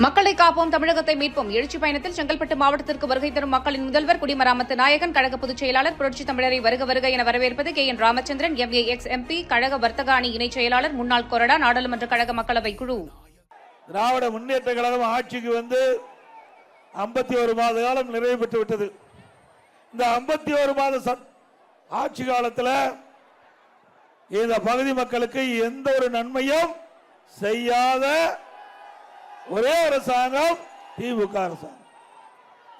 மக்களை காப்போம் தமிழகத்தை மீட்போம். எழுச்சி பயணத்தில் செங்கல்பட்டு மாவட்டத்திற்கு வருகை தரும் மக்களின் முதல்வர் குடிமராமத்து நாயகன் கழக பொதுச் செயலாளர் புரட்சி தமிழரை வருக வருக என வரவேற்பது K. N. Ramachandran M. A. Ex. MP கழக வர்த்தக அணி இணைச் செயலாளர் முன்னாள் கொறடா நாடாளுமன்ற கழக மக்களவை குழு. திராவிட முன்னேற்ற கழகம் ஆட்சிக்கு வந்து ஐம்பத்தி ஒரு மாத காலம் நிறைவு பெற்று விட்டது. இந்த ஐம்பத்தி ஒரு மாத ஆட்சி காலத்தில் இந்த பகுதி மக்களுக்கு எந்த ஒரு நன்மையும் செய்யாத ஒரே அரசாங்கம் திமுக அரசாங்கம்.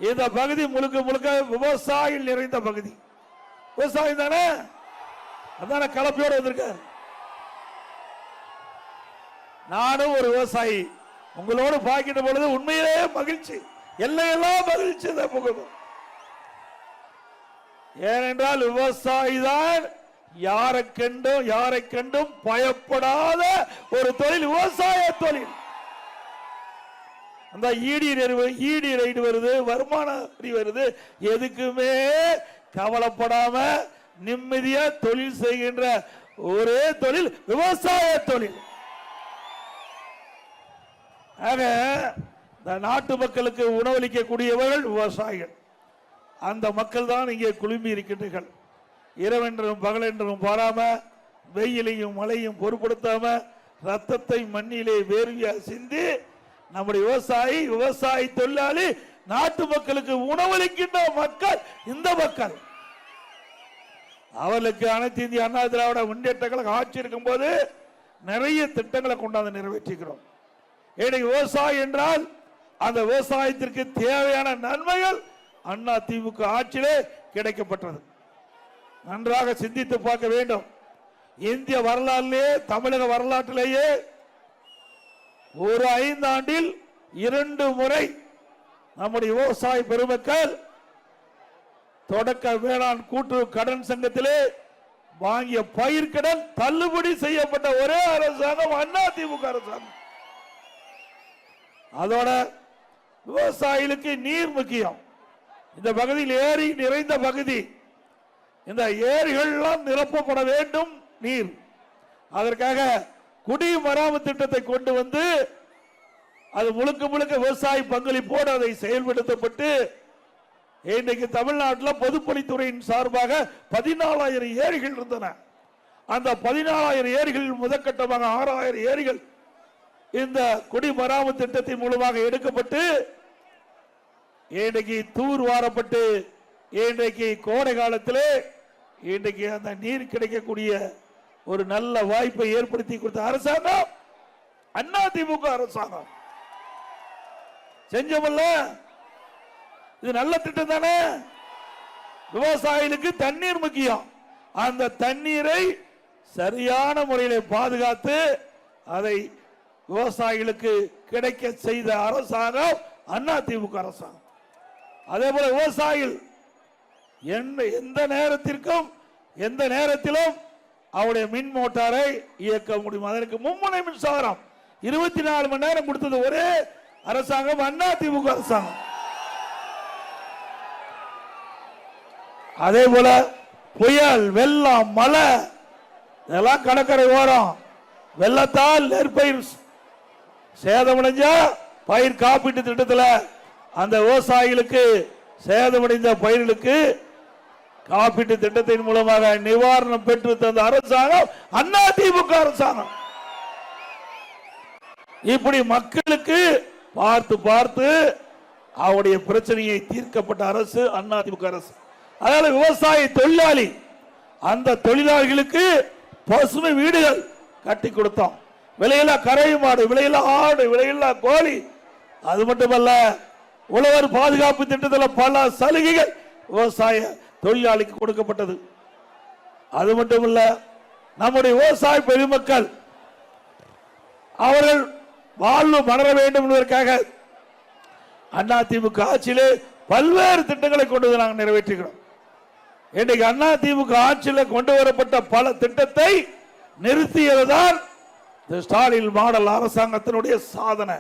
இந்த பகுதி முழுக்க முழுக்க விவசாயிகள் நிறைந்த பகுதி. விவசாயம் தானே? அதான கலப்பையோடு வந்திருக்காரு. நானும் ஒரு விவசாயி. உங்களோடு பார்க்கின்ற பொழுது உண்மையிலே மகிழ்ச்சி. எல்லையெல்லாம் மகிழ்ச்சி தான் முகமும் ஏனென்றால் விவசாயி தான் யாரை கண்டும் யாரை கண்டும் பயப்படாத ஒரு தொழில் விவசாய தொழில். அந்த ஈடி நெருவு ஈடி ரைடு வருது வருமான வரி வருது. எதுக்குமே கவலைப்படாம நிம்மதியா தொழில் செய்கின்ற ஒரே தொழில் விவசாய தொழில். ஆக இந்த நாட்டு மக்களுக்கு உணவளிக்கக்கூடியவர்கள் விவசாயிகள். அந்த மக்கள் தான் இங்கே குழுமி இருக்கின்றீர்கள். இரவென்றும் பகலென்றும் பாராம வெயிலையும் மழையும் பொருட்படுத்தாம ரத்தத்தை மண்ணிலே வேர்வியா சிந்தி நம்முடைய விவசாயி விவசாயி தொழிலாளி நாட்டு மக்களுக்கு உணவளிக்கின்ற மக்கள் இந்த மக்கள். அவர்களுக்கு அனைத்து இந்திய அண்ணா திராவிட முன்னேற்ற கழகம் ஆட்சி இருக்கும்போது நிறைய திட்டங்களை கொண்டாந்து நிறைவேற்றிக்கிறோம். இன்னைக்கு விவசாயம் என்றால் அந்த விவசாயத்திற்கு தேவையான நன்மைகள் அண்ணா திமுக ஆட்சியிலே கிடைக்கப்பட்டது. நன்றாக சிந்தித்து பார்க்க வேண்டும். இந்திய வரலாறுலேயே தமிழக வரலாற்றிலேயே ஒரு ஐந்தாண்டில் இரண்டு முறை நம்முடைய விவசாய பெருமக்கள் தொடக்க வேளாண் கூட்டுறவு கடன் சங்கத்திலே வாங்கிய பயிர்க்கடன் தள்ளுபடி செய்யப்பட்ட ஒரே அரசாங்கம் அண்ணா திமுக அரசாங்கம். அதோட விவசாயிகளுக்கு நீர் முக்கியம். இந்த பகுதியில் ஏரி நிறைந்த பகுதி. இந்த ஏரிகள் நிரப்பப்பட வேண்டும் நீர். அதற்காக குடிமராமத்து திட்டத்தை கொண்டு வந்து அது முழுக்க முழுக்க விவசாய பங்களிப்போடு அதை செயல்படுத்தப்பட்டு இன்னைக்கு தமிழ்நாட்டில் பொதுப்பணித்துறையின் சார்பாக பதினாலாயிரம் ஏரிகள் இருந்தன. அந்த பதினாலாயிரம் ஏரிகள் முதற்கட்டமாக ஆறாயிரம் ஏரிகள் இந்த குடிமராமத்து திட்டத்தின் மூலமாக எடுக்கப்பட்டு இன்றைக்கு தூர் வாரப்பட்டு இன்றைக்கு கோடை காலத்திலே இன்றைக்கு அந்த நீர் கிடைக்கக்கூடிய ஒரு நல்ல வாய்ப்பை ஏற்படுத்தி கொடுத்த அரசாங்கம் அண்ணா திமுக அரசாங்கம். செஞ்சோம்ல இது நல்ல திட்டம் தானே? விவசாயிகளுக்கு தண்ணீர் முக்கியம். அந்த தண்ணீரை சரியான முறையில் பாதுகாத்து அதை விவசாயிகளுக்கு கிடைக்க செய்த அரசாங்கம் அண்ணா திமுக அரசாங்கம். அதே போல விவசாயிகள் எந்த எந்த நேரத்திற்கும் எந்த நேரத்திலும் அவருடைய மின் மோட்டாரை இயக்க முடியும்? அதற்கு மும்முனை மின்சாரம். இருபத்தி நாலு மணி நேரம் கொடுத்தது ஒரே அரசாங்கம் அண்ணா திமுக அரசாங்கம். அதே போல புயல் வெள்ளம் மழை இதெல்லாம் கடற்கரை ஓரம். வெள்ளத்தால் நெற்பயிர் சேதமடைஞ்சா பயிர் காப்பீட்டு திட்டத்தில் அந்த விவசாயிகளுக்கு சேதமடைந்த பயிர்களுக்கு காப்பீட்டு திட்டத்தின் மூலமாக நிவாரணம் பெற்று தந்த அரசாங்கம் அண்ணா திமுக அரசாங்கம். இப்படி மக்களுக்கு பார்த்து பார்த்து அவருடைய பிரச்சனையை தீர்க்கப்பட்ட அரசு அண்ணா திமுக அரசு. அதனால விவசாய தொழிலாளி அந்த தொழிலாளிகளுக்கு பசுமை வீடுகள் கட்டி கொடுத்தோம். விலையில்லா கரை மாடு விலையில்லா ஆடு விலையில்லா கோழி. அது மட்டுமல்ல உழவர் பாதுகாப்பு திட்டத்தில் பல சலுகைகள் விவசாய தொழிலாளிக்கு கொடுக்கப்பட்டது. அது மட்டுமல்ல நம்முடைய விவசாய பெருமக்கள் அவர்கள் வாழ்வு மலர வேண்டும் என்பதற்காக அதிமுக ஆட்சியிலே பல்வேறு திட்டங்களை கொண்டு வந்து நாங்கள் நிறைவேற்றுகிறோம் இன்றைக்கு அண்ணா திமுக ஆட்சியில் கொண்டு வரப்பட்ட பல திட்டத்தை நிறுத்தியதுதான் இந்த ஸ்டாலின் மாடல் அரசாங்கத்தினுடைய சாதனை.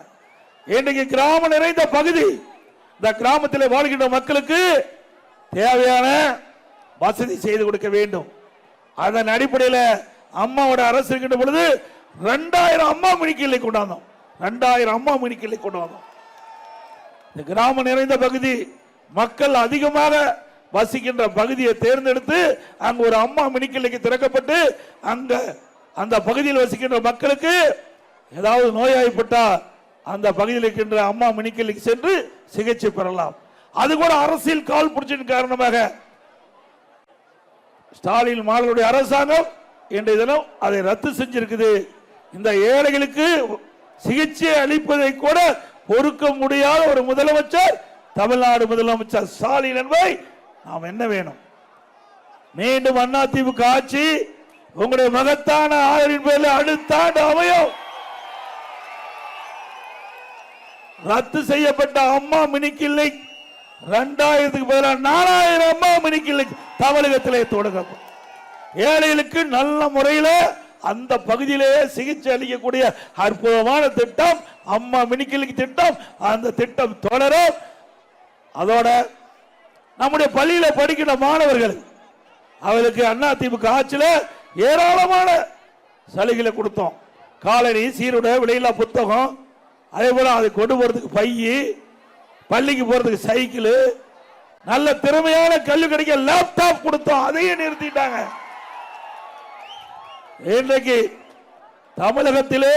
இன்றைக்கு கிராமம் நிறைந்த பகுதி இந்த கிராமத்தில் வாழ்கின்ற மக்களுக்கு தேவையான வசதி செய்து கொடுக்க வேண்டும். அதன் அடிப்படையில் அம்மாவோட அரசு இருக்கின்ற பொழுது ரெண்டாயிரம் அம்மா மினிக்கிளை கொண்டாந்தோம். ரெண்டாயிரம் அம்மா மினிக்கிளை கொண்டு வந்தோம் இந்த கிராமம் நிறைந்த பகுதி மக்கள் அதிகமாக வசிக்கின்ற பகுதியை தேர்ந்தெடுத்து அங்கு ஒரு அம்மா மினிக்கிள்ளைக்கு திறக்கப்பட்டு அங்க அந்த பகுதியில் வசிக்கின்ற மக்களுக்கு ஏதாவது நோயாய்ப்பட்டா அந்த பகுதியில் இருக்கின்ற அம்மா மினிக்கிள்ளைக்கு சென்று சிகிச்சை பெறலாம். அது கூட அரசியல் கால் பிடிச்சின் காரணமாக. ஸ்டாலின் மாடலுடைய அரசாங்கம் இன்றைய தினம் அதை ரத்து செஞ்சிருக்குது. இந்த ஏழைகளுக்கு சிகிச்சை அளிப்பதை கூட பொறுக்க முடியாத ஒரு முதலமைச்சர் தமிழ்நாடு முதலமைச்சர் ஸ்டாலின் என்பதை நாம் என்ன வேணும் மீண்டும் அண்ணா திமுக ஆட்சி உங்களுடைய மகத்தான ஆயரின் பேரில் அடுத்த ஆண்டு அமையும். ரத்து செய்யப்பட்ட அம்மா மினிக்கில்லை. ரெண்டாயிரத்துக்கு பதிலாக நாலாயிரம் மணிக்கு தமிழகத்திலே தொடங்கப்படும் ஏழைகளுக்கு நல்ல முறையில் அந்த பகுதியிலேயே சிகிச்சை அளிக்கக்கூடிய அற்புதமான திட்டம் அம்மா மினி திட்டம் அந்த திட்டம் தொடரும். அதோட நம்முடைய பள்ளியில் படிக்கிற மாணவர்கள் அவர்களுக்கு அண்ணா திமுக ஆட்சியில் ஏராளமான சலுகைகளை கொடுத்தோம். காலனி சீருடை விலையில்லா புத்தகம் அதே போல் அதை கொண்டு போகிறதுக்கு பையி பள்ளிக்கு போறதுக்கு சைக்கிள் நல்ல திறமையான கல்வி கிடைக்க லேப்டாப் கொடுத்தோம் அதையும் நிறுத்திட்டாங்க. இன்றைக்கு தமிழகத்திலே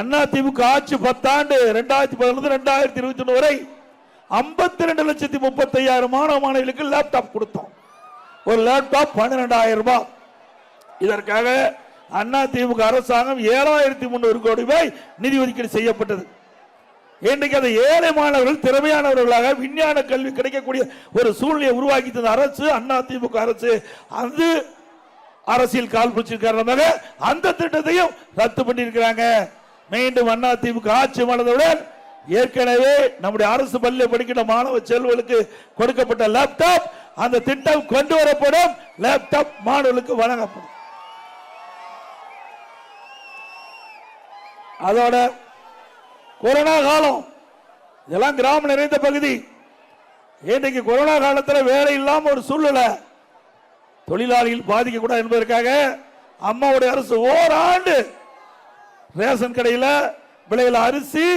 அண்ணா திமுக ஆட்சி பத்தாண்டு ரெண்டாயிரத்தி பதினொன்று ரெண்டாயிரத்தி இருபத்தி ஒன்று வரை ஐம்பத்தி ரெண்டு லட்சத்தி முப்பத்தி ஐயாயிரம் மாணவ மாணவிகளுக்கு லேப்டாப் கொடுத்தோம். ஒரு லேப்டாப் பன்னிரெண்டாயிரம் ரூபாய். இதற்காக அண்ணா திமுக அரசாங்கம் ஏழாயிரத்தி முன்னூறு கோடி ரூபாய் நிதி ஒதுக்கீடு செய்யப்பட்டது. இன்றைக்கு அந்த ஏழை மாணவர்கள் திறமையானவர்களாக விஞ்ஞான கல்வி கிடைக்கக்கூடிய ஒரு சூழ்நிலையை உருவாக்கி தந்த அரசு அண்ணா திமுக அரசு அது அரசியல் கால் பிடிச்ச காரணமாக அந்த திட்டத்தையும் ரத்து பண்ணியிருக்கிறாங்க. மீண்டும் அண்ணா திமுக ஆட்சி மானதுடன் ஏற்கனவே நம்முடைய அரசு பள்ளியில் படிக்கிற மாணவ செல்வர்களுக்கு கொடுக்கப்பட்ட லேப்டாப் அந்த திட்டம் கொண்டு வரப்படும். லேப்டாப் மாணவர்களுக்கு வழங்கப்படும். அதோட கொரோனா காலம். இதெல்லாம் கிராமம் நிறைந்த பகுதி. இன்றைக்கு கொரோனா காலத்தில் வேலை இல்லாமல் ஒரு சூழ்நிலை. தொழிலாளிகள் பாதிக்கக்கூடாது என்பதற்காக அம்மாவுடைய அரசு ஓராண்டு ரேஷன் கடையில் விலையில அரிசி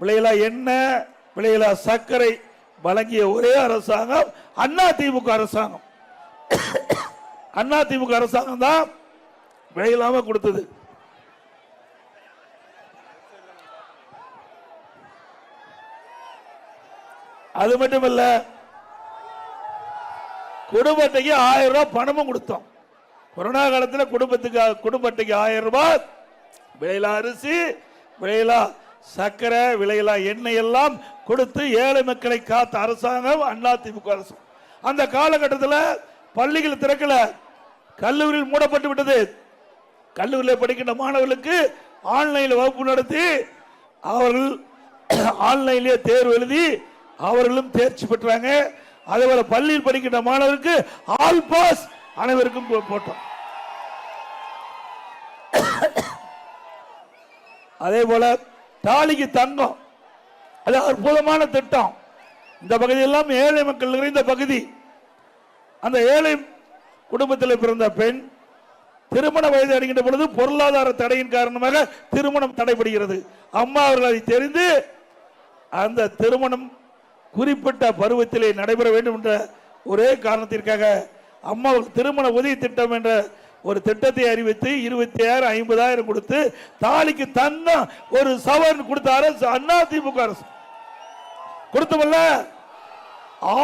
விலையில எண்ணெய் விலையில சர்க்கரை வழங்கிய ஒரே அரசாங்கம் அண்ணா திமுக அரசாங்கம். அண்ணா திமுக அரசாங்கம் தான் விலையில்லாம கொடுத்தது. அது மட்டும் இல்ல குடும்பத்துக்கு ஆயிரம் ரூபாய் பணமும் கொடுத்தோம். கொரோனா காலத்தில் குடும்பத்துக்கு குடும்பத்துக்கு ஆயிரம் ரூபாய் விலையிலா அரிசி விலையிலா சர்க்கரை விலையிலா எண்ணெய் எல்லாம் கொடுத்து ஏழை மக்களை காத்த அரசாங்கம் அண்ணா திமுக அரசு. அந்த காலகட்டத்தில் பள்ளிகள் திறக்கல. கல்லூரியில் மூடப்பட்டு விட்டது. கல்லூரியில் படிக்கின்ற மாணவர்களுக்கு ஆன்லைனில் வகுப்பு நடத்தி அவர்கள் ஆன்லைன்லேயே தேர்வு எழுதி அவர்களும் தேர்ச்சி பெற்றாங்க. அதே போல பள்ளியில் படிக்கின்ற மாணவருக்கு ஆல் பாஸ் அனைவருக்கும் போ- போட்டோம். அதே போல தாலிக்கு தங்கம். அது அற்புதமான திட்டம். இந்த பகுதியெல்லாம் ஏழை மக்கள் நிறைந்த பகுதி. அந்த ஏழை குடும்பத்தில் பிறந்த பெண் திருமண வயது அடைகின்ற பொழுது பொருளாதார தடையின் காரணமாக திருமணம் தடைபடுகிறது. அம்மா அவர்கள் அதை தெரிந்து அந்த திருமணம் குறிப்பிட்ட பருவத்திலே நடைபெற வேண்டும் என்ற ஒரே காரணத்திற்காக அம்மா திருமண உதவி திட்டம் என்ற ஒரு திட்டத்தை அறிவித்து இருபத்தி ஆயிரம் ஐம்பதாயிரம் கொடுத்து தாலிக்கு தன்னா ஒரு சவரன் கொடுத்த அரசு அண்ணா திமுக அரசு. கொடுத்தமல்ல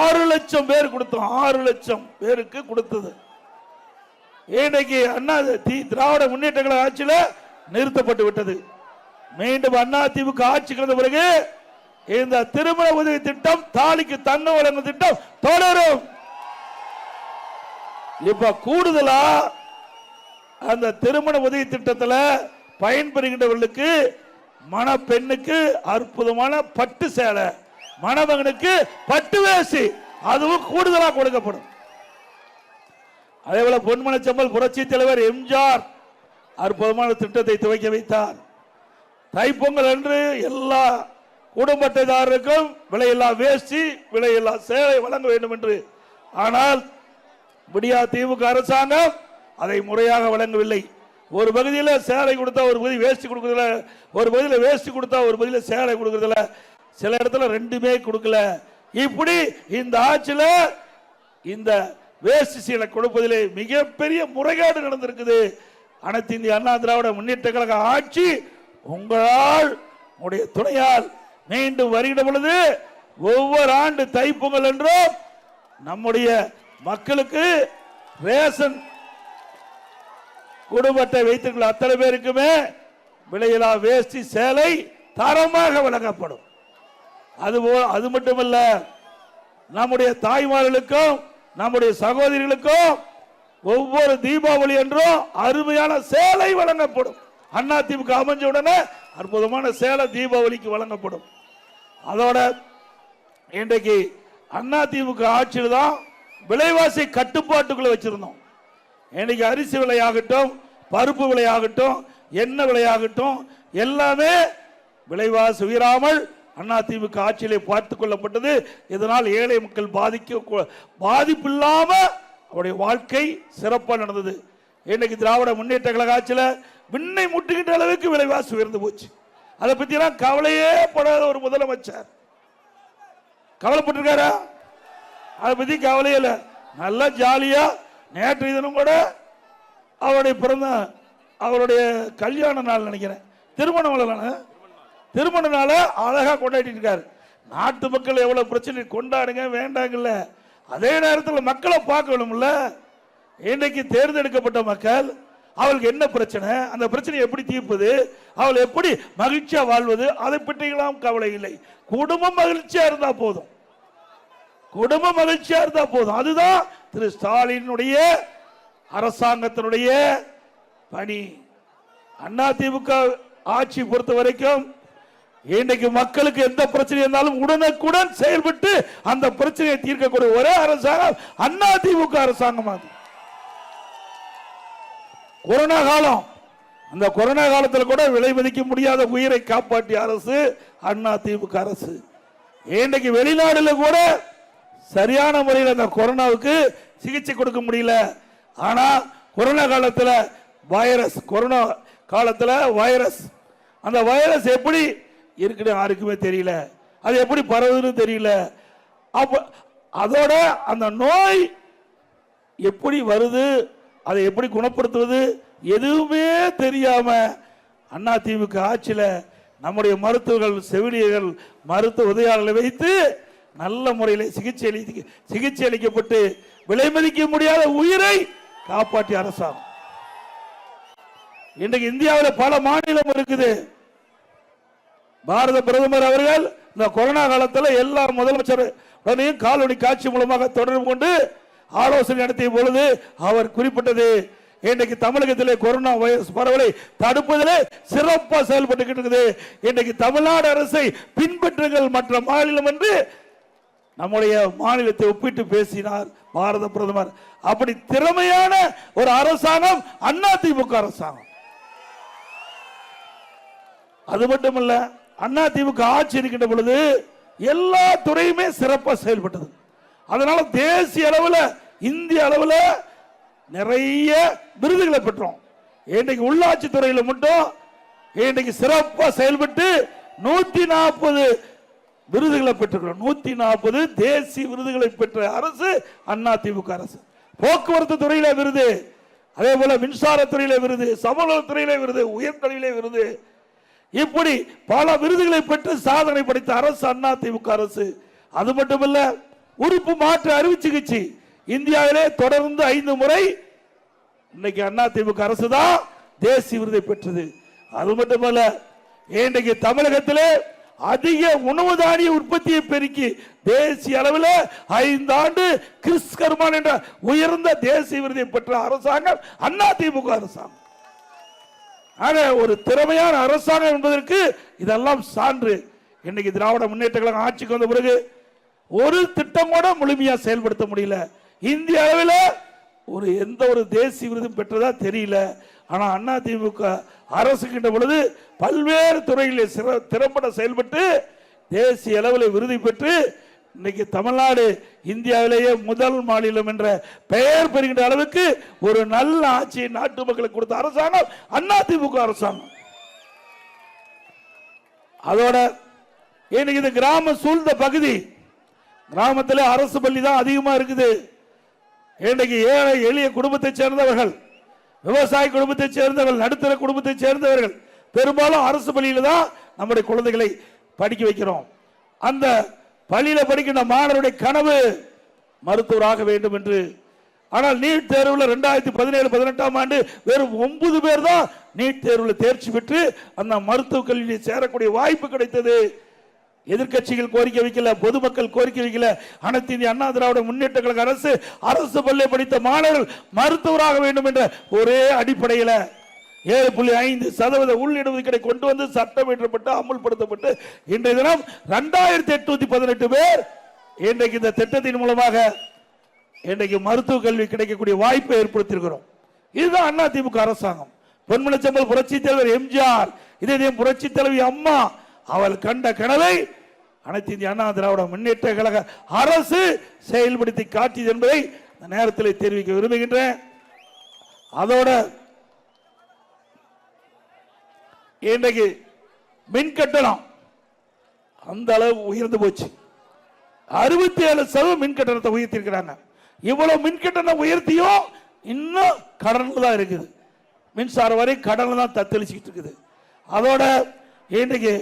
ஆறு லட்சம் பேர் கொடுத்தோம். ஆறு லட்சம் பேருக்கு கொடுத்தது. இன்னைக்கு அண்ணா திராவிட முன்னேற்ற கழக நிறுத்தப்பட்டு விட்டது. மீண்டும் அண்ணா திமுக ஆட்சிக்கு வந்த பிறகு இந்த திருமண உதவி திட்டம் தாலிக்கு தங்க வழங்கும் திட்டம் தொடரும். இப்ப கூடுதலா அந்த திருமண உதவி திட்டத்தில் பயன்பெறுகின்றவர்களுக்கு மணப்பெண்ணுக்கு அற்புதமான பட்டு சேலை மணமகனுக்கு பட்டு வேசி அதுவும் கூடுதலாக கொடுக்கப்படும். அதே போல பொன்மனச்சம்பல் புரட்சி தலைவர் எம்ஜிஆர் அற்புதமான திட்டத்தை துவக்கி வைத்தார். தைப்பொங்கல் அன்று எல்லா குடும்பத்தைதாரருக்கும் விலையில்லா வேஷ்டி விலையில்லா சேவை வழங்க வேண்டும் என்று. ஆனால் விடியா திமுக அரசாங்கம் அதை முறையாக வழங்கவில்லை. ஒரு பகுதியில் சேலை கொடுத்தா ஒரு பகுதி வேஷ்டி கொடுக்கறதில்ல ஒரு பகுதியில் வேஷ்டி கொடுத்தா ஒரு பகுதியில் சேலை கொடுக்குறதில்ல சில இடத்துல ரெண்டுமே கொடுக்கல. இப்படி இந்த ஆட்சியில் இந்த வேஷ்டி சீலை கொடுப்பதிலே மிகப்பெரிய முறைகேடு நடந்திருக்குது. அனைத்து இந்திய அண்ணா திராவிட முன்னேற்ற கழக ஆட்சி உங்களால் உடைய துணையால் மீண்டும் வருகிற பொழுது ஒவ்வொரு ஆண்டு தைப்பொங்கல் என்றும் நம்முடைய மக்களுக்கு ரேஷன் குடும்பத்தை வைத்திருக்கிற அத்தனை பேருக்குமே விலையிலா வேஷ்டி சேலை தரமாக வழங்கப்படும். அதுபோல் அது மட்டுமல்ல நம்முடைய தாய்மார்களுக்கும் நம்முடைய சகோதரிகளுக்கும் ஒவ்வொரு தீபாவளி என்றும் அருமையான சேலை வழங்கப்படும். அண்ணா திமுக அமைஞ்ச உடனே அற்புதமான சேலை தீபாவளிக்கு வழங்கப்படும். அதோட இன்றைக்கு அண்ணா திமுக ஆட்சியில் தான் விலைவாசி கட்டுப்பாட்டுக்குள்ள வச்சிருந்தோம். இன்னைக்கு அரிசி விலையாகட்டும் பருப்பு விலையாகட்டும் எண்ணெய் விலையாகட்டும் எல்லாமே விலைவாசி உயராமல் அதிமுக ஆட்சியிலே பார்த்து கொள்ளப்பட்டது. இதனால் ஏழை மக்கள் பாதிக்க பாதிப்பில்லாம அவருடைய வாழ்க்கை சிறப்பாக நடந்தது. இன்னைக்கு திராவிட முன்னேற்ற கழக ஆட்சியில் விண்ணை முட்டுகின்ற அளவுக்கு விலைவாசி உயர்ந்து போச்சு. அதை பத்தியெல்லாம் கவலையே படாத ஒரு முதலமைச்சர். கவலைப்பட்டிருக்காரா? அதை பத்தி கவலையே இல்லை. நல்லா ஜாலியா நேற்று தினம் கூட அவருடைய பிறந்த அவருடைய கல்யாண நாள் நினைக்கிறேன். திருமண நாள் திருமண நாளை அழகா கொண்டாடிட்டு இருக்காரு நாட்டு மக்கள் எவ்வளவு பிரச்சனை கொண்டாடுங்க வேண்டாங்கல்ல அதே நேரத்தில் மக்களை பார்க்கணும்ல. இன்னைக்கு தேர்ந்தெடுக்கப்பட்ட மக்கள் அவளுக்கு என்ன பிரச்சனை? அந்த பிரச்சனையை எப்படி தீர்ப்பது? அவள் எப்படி மகிழ்ச்சியா வாழ்வது? அதை பற்றியெல்லாம் கவலை இல்லை. குடும்பம் மகிழ்ச்சியா இருந்தா போதும். குடும்ப மகிழ்ச்சியா இருந்தா போதும். அதுதான் திரு ஸ்டாலினுடைய அரசாங்கத்தினுடைய பணி. அண்ணா திமுக ஆட்சி பொறுத்த வரைக்கும் இன்றைக்கு மக்களுக்கு எந்த பிரச்சனை இருந்தாலும் உடனுக்குடன் செயல்பட்டு அந்த பிரச்சனையை தீர்க்கக்கூடிய ஒரே அரசாங்கம் அதிமுக அரசாங்கம் அது. கொரோனா காலம். அந்த கொரோனா காலத்தில் கூட விலை மதிக்க முடியாத உயிரை காப்பாற்றிய அரசு அண்ணா திமுக அரசு. இன்றைக்கு வெளிநாடுல கூட சரியான முறையில் அந்த கொரோனாவுக்கு சிகிச்சை கொடுக்க முடியல. ஆனால் கொரோனா காலத்தில் வைரஸ் கொரோனா காலத்தில் வைரஸ். அந்த வைரஸ் எப்படி இருக்குன்னு யாருக்குமே தெரியல. அது எப்படி பரவுதுன்னு தெரியல. அப்போ அதோட அந்த நோய் எப்படி வருது அதை எப்படி குணப்படுத்துவது எதுவுமே தெரியாம அண்ணா திமுக ஆட்சியில் நம்முடைய மருத்துவர்கள் செவிலியர்கள் மருத்துவ உதவியாளர்களை வைத்து நல்ல முறையில் சிகிச்சை அளி சிகிச்சை அளிக்கப்பட்டு விலை மதிக்க முடியாத உயிரை காப்பாற்றிய அரசாங்கம். இன்றைக்கு இந்தியாவில் பல மாநிலம் இருக்குது. பாரத பிரதமர் அவர்கள் இந்த கொரோனா காலத்தில் எல்லா முதலமைச்சர் உடனேயும் காலொலி காட்சி மூலமாக தொடர்பு கொண்டு ஆலோசனை நடத்திய பொழுது அவர் குறிப்பிட்டது இன்றைக்கு தமிழகத்திலே கொரோனா வைரஸ் பரவலை தடுப்பதிலே சிறப்பாக செயல்பட்டு இருக்குது. இன்றைக்கு தமிழ்நாடு அரசை பின்பற்றுங்கள் மற்ற மாநிலம் என்று நம்முடைய மாநிலத்தை ஒப்பிட்டு பேசினார் பாரத பிரதமர். அப்படி திறமையான ஒரு அரசாங்கம் அண்ணா திமுக அரசாங்கம். அது மட்டுமல்ல அண்ணா திமுக ஆட்சி இருக்கின்ற பொழுது எல்லா துறையுமே சிறப்பாக செயல்பட்டது. அதனால தேசிய அளவில் இந்திய அளவில் நிறைய விருதுகளை பெற்றோம். இன்றைக்கு உள்ளாட்சி துறையில் மட்டும் இன்றைக்கு சிறப்பாக செயல்பட்டு நூத்தி நாற்பது விருதுகளை பெற்றுக்கிறோம். நூத்தி நாற்பது தேசிய விருதுகளை பெற்ற அரசு அண்ணா திமுக அரசு. போக்குவரத்து துறையில விருது அதே போல மின்சாரத்துறையில விருது சமூகத்துறையில விருது உயர்கல்வியில விருது. இப்படி பல விருதுகளை பெற்று சாதனை படைத்த அரசு அண்ணா திமுக அரசு. அது மட்டுமல்ல உறுப்பு மாற்று அறுவை சிகிச்சை. இந்தியாவிலே தொடர்ந்து ஐந்து முறை இன்னைக்கு அண்ணா திமுக அரசு தான் தேசிய விருதை பெற்றது. அது மட்டுமல்ல இன்றைக்கு தமிழகத்திலே அதிக உணவு தானிய உற்பத்தியை பெருக்கி தேசிய அளவில் ஐந்து ஆண்டு கிறிஸ்கர்மான் என்ற உயர்ந்த தேசிய விருதை பெற்ற அரசாங்கம் அண்ணா திமுக அரசாங்கம். ஆக ஒரு திறமையான அரசாங்கம் என்பதற்கு இதெல்லாம் சான்று. இன்னைக்கு திராவிட முன்னேற்ற கழகம் ஆட்சிக்கு வந்த பிறகு ஒரு திட்டம் கூட முழுமையாக செயல்படுத்த முடியல. இந்திய அளவில் ஒரு எந்த ஒரு தேசிய விருதும் பெற்றதா தெரியல. ஆனால் அண்ணா திமுக அரசுகின்ற பொழுது பல்வேறு துறைகளில் சிற- திறம்பட செயல்பட்டு தேசிய அளவில் விருது பெற்று இன்னைக்கு தமிழ்நாடு இந்தியாவிலேயே முதல் மாநிலம் என்ற பெயர் பெறுகின்ற அளவுக்கு ஒரு நல்ல ஆட்சியை நாட்டு மக்களுக்கு கொடுத்த அரசாங்கம் அண்ணா திமுக அரசாங்கம். அதோட இன்னைக்கு இது கிராம சூழ்ந்த பகுதி கிராமத்தில் அரசு பள்ளி தான் அதிகமா இருக்குது. இன்றைக்கு ஏழை எளிய குடும்பத்தைச் சேர்ந்தவர்கள் விவசாய குடும்பத்தைச் சேர்ந்தவர்கள் நடுத்தர குடும்பத்தைச் சேர்ந்தவர்கள் பெரும்பாலும் அரசு பள்ளியில தான் நம்முடைய குழந்தைகளை படிக்க வைக்கிறோம். அந்த பள்ளியில படிக்கின்ற மாணவருடைய கனவு மருத்துவராக வேண்டும் என்று. ஆனால் நீட் தேர்வில் ரெண்டாயிரத்தி பதினேழு பதினெட்டாம் ஆண்டு வெறும் ஒன்பது பேர் தான் நீட் தேர்வில் தேர்ச்சி பெற்று அந்த மருத்துவக் கல்வியில் சேரக்கூடிய வாய்ப்பு கிடைத்தது. எதிர்க்கட்சிகள் கோரிக்கை வைக்கல பொதுமக்கள் கோரிக்கை வைக்கல. அனைத்து இந்திய அண்ணா திராவிட முன்னேற்ற கழக அரசு அரசு பள்ளி படித்த மாணவர்கள் மருத்துவராக வேண்டும் என்ற ஒரே அடிப்படையில் ஏழு புள்ளி ஐந்து சதவீத உள்ளிடஒதுக்கீடை கொண்டு வந்து சட்டம் இயற்றப்பட்டு அமுல்படுத்தப்பட்டு இன்றைய தினம் ரெண்டாயிரத்தி எட்நூத்தி பதினெட்டு பேர் இன்றைக்கு இந்த திட்டத்தின் மூலமாக இன்றைக்கு மருத்துவ கல்வி கிடைக்கக்கூடிய வாய்ப்பை ஏற்படுத்தியிருக்கிறோம். இதுதான் அண்ணா அரசாங்கம். பொன்மனச்சம்பல் புரட்சி தலைவர் எம்ஜிஆர் இதே புரட்சி தலைவி அம்மா அவள் கண்ட கனவை அனைத்து இந்திய அண்ணா திராவிட முன்னேற்ற கழக அரசு செயல்படுத்தி காட்டியது என்பதை இந்த நேரத்தில் தெரிவிக்க விரும்புகின்றேன். அதோட இன்றைக்கு மின் கட்டணம் அந்த அளவு உயர்ந்து போச்சு. அறுபத்தி ஏழு சதவீதம் மின் கட்டணத்தை உயர்த்திருக்கிறாங்க இவ்வளவு மின் கட்டணம் உயர்த்தியும் இன்னும் கடனில் தான் இருக்குது. மின்சாரம் வரை கடனில் தான் தத்தளிச்சுக்கிட்டு இருக்குது. அதோட இன்றைக்கு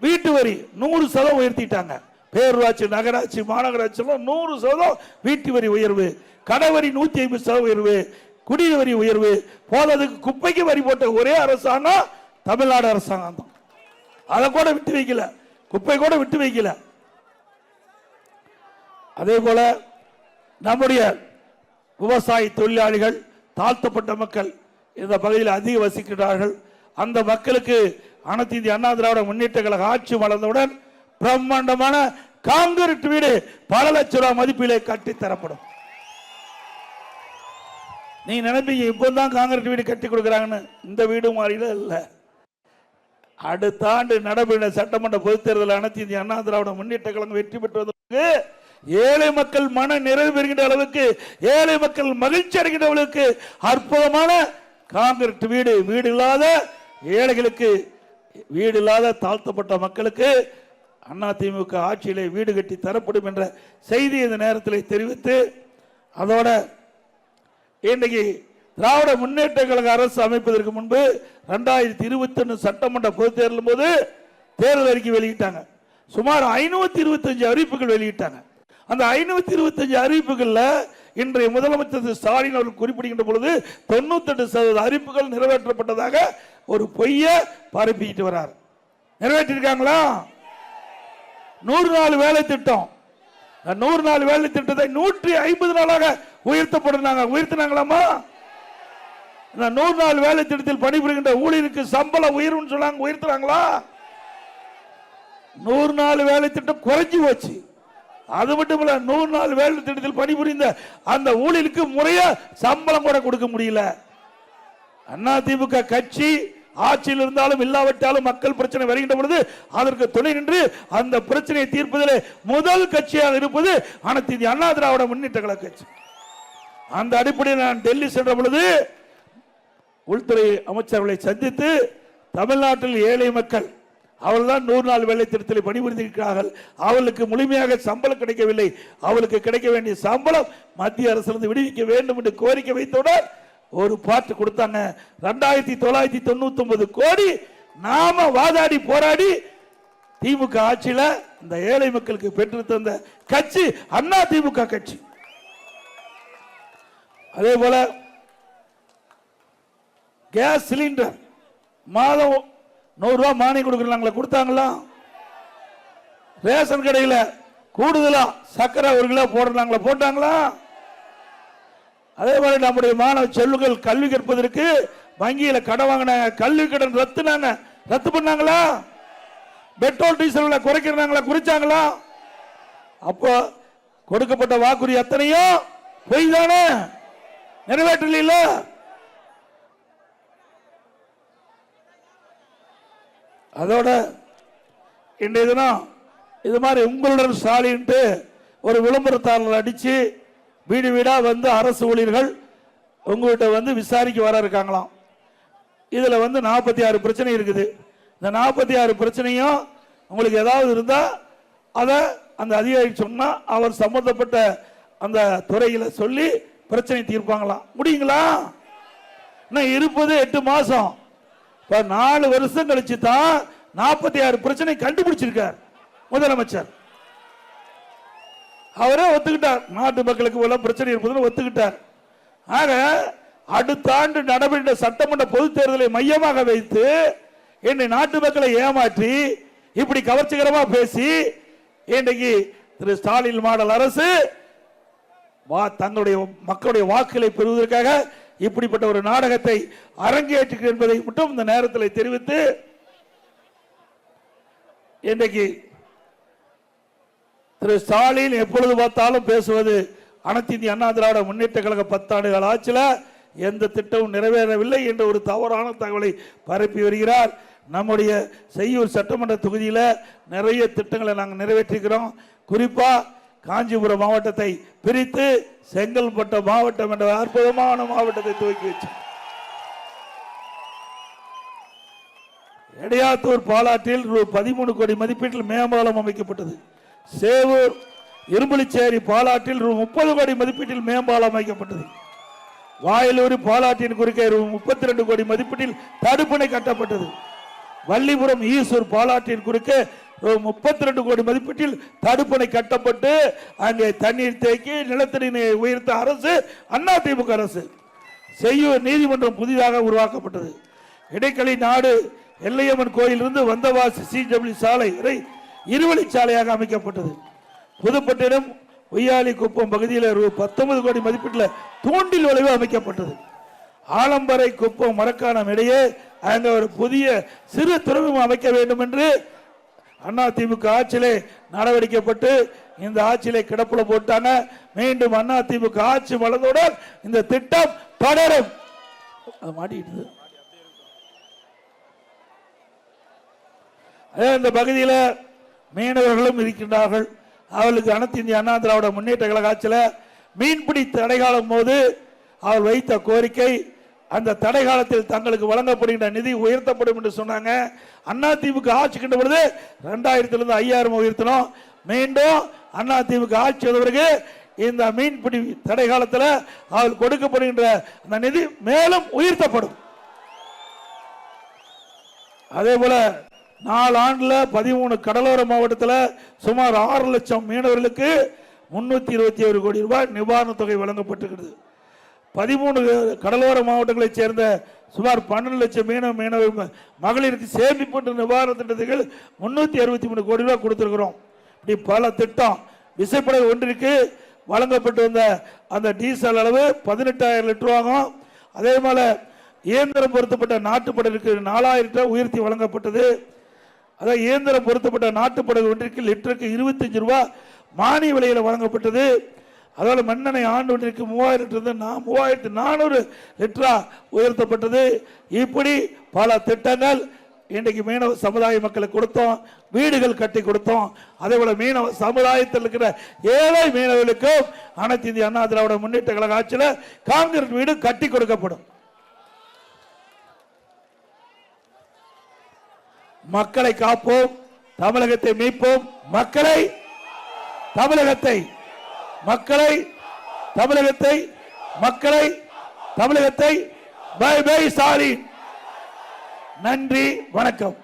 வீட்டு வரி நூறு சதவீதம் உயர்த்திட்டாங்க. பேரூராட்சி நகராட்சி மாநகராட்சியெல்லாம் நூறு சதவீதம் வீட்டு வரி உயர்வு கடை வரி நூத்தி ஐம்பது சதவீதம் உயர்வு குடிநீர் வரி உயர்வு போனதுக்கு குப்பைக்கு வரி போட்ட ஒரே அரசாங்கம் தமிழ்நாடு அரசாங்கம் தான். அதை கூட விட்டு வைக்கல. குப்பை கூட விட்டு வைக்கல. அதே போல நம்முடைய விவசாய தொழிலாளிகள் தாழ்த்தப்பட்ட மக்கள் இந்த பகுதியில் அதிக வசிக்கிறார்கள் அந்த மக்களுக்கு அனைத்து இந்திய அண்ணா திராவிட முன்னேற்ற கழக ஆட்சி வளர்ந்தவுடன் பிரம்மாண்டமான காங்கிரீட் வீடு பல லட்சம் ரூபாய் மதிப்பிலே கட்டி தரப்படும் நீங்க நினைப்பீங்க இப்போதான் காங்கிரீட் வீடு கட்டி கொடுக்குறாங்கன்னு. இந்த வீடு மாறில இல்லை. அடுத்த ஆண்டு நடைபெற சட்டமன்ற பொதுத் தேர்தல் அனைத்து இந்திய அண்ணா திராவிட முன்னேற்ற கழகம் வெற்றி பெற்றுவதற்கு ஏழை மக்கள் மன நிறைவு பெறுகின்ற அளவுக்கு ஏழை மக்கள் மகிழ்ச்சி அடைகின்ற அளவுக்கு அற்புதமான காங்கிரீட் வீடு வீடு இல்லாத ஏழைகளுக்கு வீடு இல்லாத தாழ்த்தப்பட்ட மக்களுக்கு அதிமுக ஆட்சியிலே வீடு கட்டி தரப்படும் என்ற செய்தி இந்த நேரத்தில் தெரிவித்து அதோட இன்றைக்கு திராவிட முன்னேற்ற கழக அரசு அமைப்பதற்கு முன்பு ரெண்டாயிரத்தி இருபத்தி ஒன்று சட்டமன்ற பொது தேர்தலும் போது தேர்தல் அறிக்கை வெளியிட்டாங்க. சுமார் ஐநூற்றி இருபத்தஞ்சு அறிவிப்புகள் வெளியிட்டாங்க. அந்த ஐநூற்றி இருபத்தஞ்சு அறிவிப்புகளில் இன்றைய முதலமைச்சர் ஸ்டாலின் அவர்கள் குறிப்பிடுகின்ற பொழுது தொண்ணூத்தெட்டு சதவீத அறிவிப்புகள் நிறைவேற்றப்பட்டதாக ஒரு பொய்ய பரப்பிக்கிட்டு வரார். நிறைவேற்றிருக்காங்களா? நூறு நாள் வேலை திட்டம். நூறு நாள் வேலை திட்டத்தை நூற்றி ஐம்பது நாளாக உயர்த்தப்படுறாங்க உயர்த்தினாங்களாமா நூறு நாள் வேலை திட்டத்தில் பணிபுரிகின்ற ஊழியருக்கு சம்பள உயர்வுன்னு சொன்னாங்க. உயர்த்துறாங்களா? நூறு நாள் வேலை திட்டம் குறைஞ்சி போச்சு. அது மட்டும் இல்ல நூறு நாள் வேலை திட்டத்தில் பணிபுரிந்த அந்த ஊழியருக்கு முறையா சம்பளம் கூட கொடுக்க முடியல. அண்ணா திமுக கட்சி ஆட்சியில் இருந்தாலும் இல்லாவிட்டாலும் மக்கள் பிரச்சனை வருகின்ற பொழுது அதற்கு துணை நின்று அந்த பிரச்சனையை தீர்ப்பதிலே முதல் கட்சியாக இருப்பது அனைத்து இந்திய அண்ணா திராவிட முன்னேற்ற கழக கட்சி. அந்த அடிப்படையில் நான் டெல்லி சென்ற பொழுது உள்துறை அமைச்சர்களை சந்தித்து தமிழ்நாட்டில் ஏழை மக்கள் அவர்கள்தான் நூறு நாள் வேலை திருத்தலை பணிபுரிந்திருக்கிறார்கள். அவளுக்கு முழுமையாக சம்பளம் கிடைக்கவில்லை. அவளுக்கு கிடைக்க வேண்டிய சம்பளம் மத்திய அரசிலிருந்து விடுவிக்க வேண்டும் என்று கோரிக்கை வைத்தவுடன் ஒரு பாட்டு கொடுத்தாங்க. ரெண்டாயிரத்தி தொள்ளாயிரத்தி தொண்ணூத்தி ஒன்பது கோடி நாம வாதாடி போராடி திமுக ஆட்சியில இந்த ஏழை மக்களுக்கு பெற்று தந்த கட்சி அண்ணா திமுக கட்சி. அதே போல கேஸ் சிலிண்டர் மாதம் நூறு ரூபா மானியம் கொடுக்குறாங்களா கொடுத்தாங்களா? ரேஷன் கடையில் கூடுதலா சக்கரை ஒரு கிலோ போடுறாங்களா போட்டாங்களா? அதே மாதிரி நம்முடைய மாணவ செல்வங்கள் கல்வி கற்பதற்கு வங்கியில் கடன் வாங்கினாங்க கல்வி கடன் ரத்துனாங்க. ரத்து பண்ணாங்களா? பெட்ரோல் டீசல் குறைக்கிறாங்களா குறிச்சாங்களா? அப்போ கொடுக்கப்பட்ட வாக்குறுதி எத்தனையும் பொய் தானே நிறைவேற்றல அதோட இன்றைய தினம் இது மாதிரி உங்களுடன் ஸ்டாலின்ட்டு ஒரு விளம்பரத்தாளர் அடித்து வீடு வீடாக வந்து அரசு ஊழியர்கள் உங்கள்கிட்ட வந்து விசாரிக்க வர இருக்காங்களாம். இதில் வந்து நாற்பத்தி ஆறு பிரச்சனை இருக்குது. இந்த நாற்பத்தி ஆறு பிரச்சனையும் உங்களுக்கு ஏதாவது இருந்தால் அதை அந்த அதிகாரி சொன்னால் அவர் சம்மந்தப்பட்ட அந்த துறையில் சொல்லி பிரச்சனை தீர்ப்பாங்களாம். முடியுங்களா? இன்னும் இருப்பது எட்டு மாதம் இப்போ நாலு வருஷம் கழிச்சு தான் நாற்பத்தி ஆறு பிரச்சனை கண்டுபிடிச்சிருக்கார் முதலமைச்சர். அவரே ஒத்துக்கிட்டார். நாட்டு மக்களுக்கு இவ்வளவு பிரச்சனை இருப்பதில் ஒத்துக்கிட்டார். ஆக அடுத்த ஆண்டு நடைபெற்ற சட்டமன்ற பொதுத் தேர்தலை மையமாக வைத்து என்னை நாட்டு மக்களை ஏமாற்றி இப்படி கவர்ச்சிகரமாக பேசி இன்றைக்கு திரு ஸ்டாலின் மாடல் அரசு வா தங்களுடைய மக்களுடைய வாக்குகளை பெறுவதற்காக இப்படிப்பட்ட ஒரு நாடகத்தை அரங்கேற்றுகிறது என்பதை மட்டும் இந்த நேரத்தில் தெரிவித்து இன்றைக்கு திரு ஸ்டாலின் எப்பொழுது பார்த்தாலும் பேசுவது அனைத்து இந்திய அண்ணா திராவிட முன்னேற்ற கழக பத்தாண்டுகள் ஆட்சியில் எந்த திட்டமும் நிறைவேறவில்லை என்ற ஒரு தவறான தகவலை பரப்பி வருகிறார். நம்முடைய செய்யூர் சட்டமன்ற தொகுதியில் நிறைய திட்டங்களை நாங்கள் நிறைவேற்றிக்கிறோம் குறிப்பாக காஞ்சிபுரம் மாவட்டத்தை பிரித்து செங்கல்பட்டு மாவட்டம் என்ற அற்புதமான மாவட்டத்தை துவக்கி வச்சோம். எடையாத்தூர் பாலாற்றில் ரூ பதிமூணு கோடி மதிப்பீட்டில் மேம்பாலம் அமைக்கப்பட்டது. சேவூர் இரும்புலிச்சேரி பாலாற்றில் ரூ முப்பது கோடி மதிப்பீட்டில் மேம்பாலம் அமைக்கப்பட்டது. வாயிலூர் பாலாற்றின் குறுக்கே ரூ முப்பத்தி ரெண்டு கோடி மதிப்பீட்டில் தடுப்பணை கட்டப்பட்டது. வள்ளிபுரம் ஈசூர் பாலாற்றின் குறுக்கே ரூ முப்பத்தி ரெண்டு கோடி மதிப்பீட்டில் தடுப்பணை கட்டப்பட்டு அங்கே தண்ணீர் தேக்கி நிலத்தடி நீரை உயர்த்த அரசு திமுக அரசு செய்யூர் நீதிமன்றம் புதிதாக உருவாக்கப்பட்டது. இடைக்களி நாடு எல்லையம்மன் கோயிலிருந்து வந்தவாசி சிடபிள்யூ சாலை வரை இருவழிச்சாலையாக அமைக்கப்பட்டது. புதுப்பட்டினம் உய்யாலி குப்பம் பகுதியில் ரூ பத்தொன்பது கோடி மதிப்பீட்டில் தூண்டில் வளைவு அமைக்கப்பட்டது. ஆலம்பரை குப்பம் மரக்காணம் இடையே அங்கே ஒரு புதிய சிறு துறைமுகம் அமைக்க வேண்டும் என்று அதிமுக ஆட்சியிலே நடவடிக்கைப்பட்டு இந்த ஆட்சியிலே கிடப்புல போட்டாங்க. மீண்டும் அண்ணா திமுக ஆட்சி வளர்ந்தவுடன் இந்த திட்டம் தொடரும். அது மாட்டிக்கிட்டு அதே இந்த பகுதியில் மீனவர்களும் இருக்கின்றார்கள். அவளுக்கு அனைத்து இந்திய அண்ணா திராவிட முன்னேற்ற கழக ஆட்சியில் மீன்பிடி தடை காலம் போது அவர் வைத்த கோரிக்கை அந்த தடை காலத்தில் தங்களுக்கு வழங்கப்படுகின்ற நிதி உயர்த்தப்படும் என்று சொன்னாங்க. அண்ணா தீவுக்கு ஆட்சி கண்ட பொழுது ரெண்டாயிரத்திலிருந்து ஐயாயிரம் உயர்த்தினோம். மீண்டும் அண்ணா தீவுக்கு ஆட்சி வந்த பிறகு இந்த மீன்பிடி தடை காலத்தில் அவள் கொடுக்கப்படுகின்ற அந்த நிதி மேலும் உயர்த்தப்படும். அதே போல நாலு ஆண்டில் பதிமூணு கடலோர மாவட்டத்தில் சுமார் ஆறு லட்சம் மீனவர்களுக்கு முன்னூற்றி இருபத்தி ஏழு கோடி ரூபாய் நிவாரணத் தொகை வழங்கப்பட்டிருக்கிறது. பதிமூணு கடலோர மாவட்டங்களைச் சேர்ந்த சுமார் பன்னெண்டு லட்சம் மீனவ மீனவர் மகளிருக்கு சேமிப்பு நிவாரண திட்டத்துக்கு முன்னூற்றி அறுபத்தி மூணு கோடி ரூபாய் கொடுத்துருக்குறோம். இப்படி பல திட்டம் விசைப்படை ஒன்றிற்கு வழங்கப்பட்டு வந்த அந்த டீசல் அளவு பதினெட்டாயிரம் லிட்டர் ஆகும். அதே போல இயந்திரம் பொருத்தப்பட்ட நாட்டுப்படலுக்கு நாலாயிரம் லிட்டர் உயர்த்தி வழங்கப்பட்டது. அதாவது இயந்திரம் பொருத்தப்பட்ட நாட்டுப்படகு ஒன்றிற்கு லிட்டருக்கு இருபத்தஞ்சு ரூபா மானிய விலையில் வழங்கப்பட்டது. அதோட மன்னனை ஆண்டு ஒன்றிற்கு மூவாயிரம் நான் மூவாயிரத்து நானூறு லிட்டரா உயர்த்தப்பட்டது. இப்படி பல திட்டங்கள் இன்றைக்கு மீனவ சமுதாய மக்களுக்கு கொடுத்தோம். வீடுகள் கட்டி கொடுத்தோம். அதே போல மீனவ சமுதாயத்தில் இருக்கிற ஏழை மீனவர்களுக்கும் அனைத்து இந்திய அண்ணா திராவிட முன்னேற்ற கழக ஆட்சியில் காங்கிரஸ் வீடு கட்டி கொடுக்கப்படும். மக்களை காப்போம் தமிழகத்தை மீட்போம். மக்களை தமிழகத்தை மக்களை தமிழகத்தை மக்களை தமிழகத்தை. பை பை சாரி நன்றி வணக்கம்.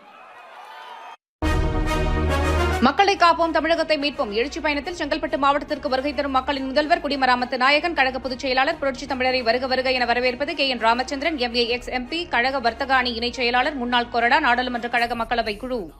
மக்களை காப்போம் தமிழகத்தை மீட்போம். எழுச்சி பயணத்தில் செங்கல்பட்டு மாவட்டத்திற்கு வருகை தரும் மக்களின் முதல்வர் குடிமராமத்து நாயகன் கழக பொதுச் செயலாளர் புரட்சி தமிழரை வருக வருக என வரவேற்பது K. N. Ramachandran M A ex. MP கழக வர்த்தக அணி இணைச் செயலாளர் முன்னாள் கொறடா நாடாளுமன்ற கழக மக்களவை குழு.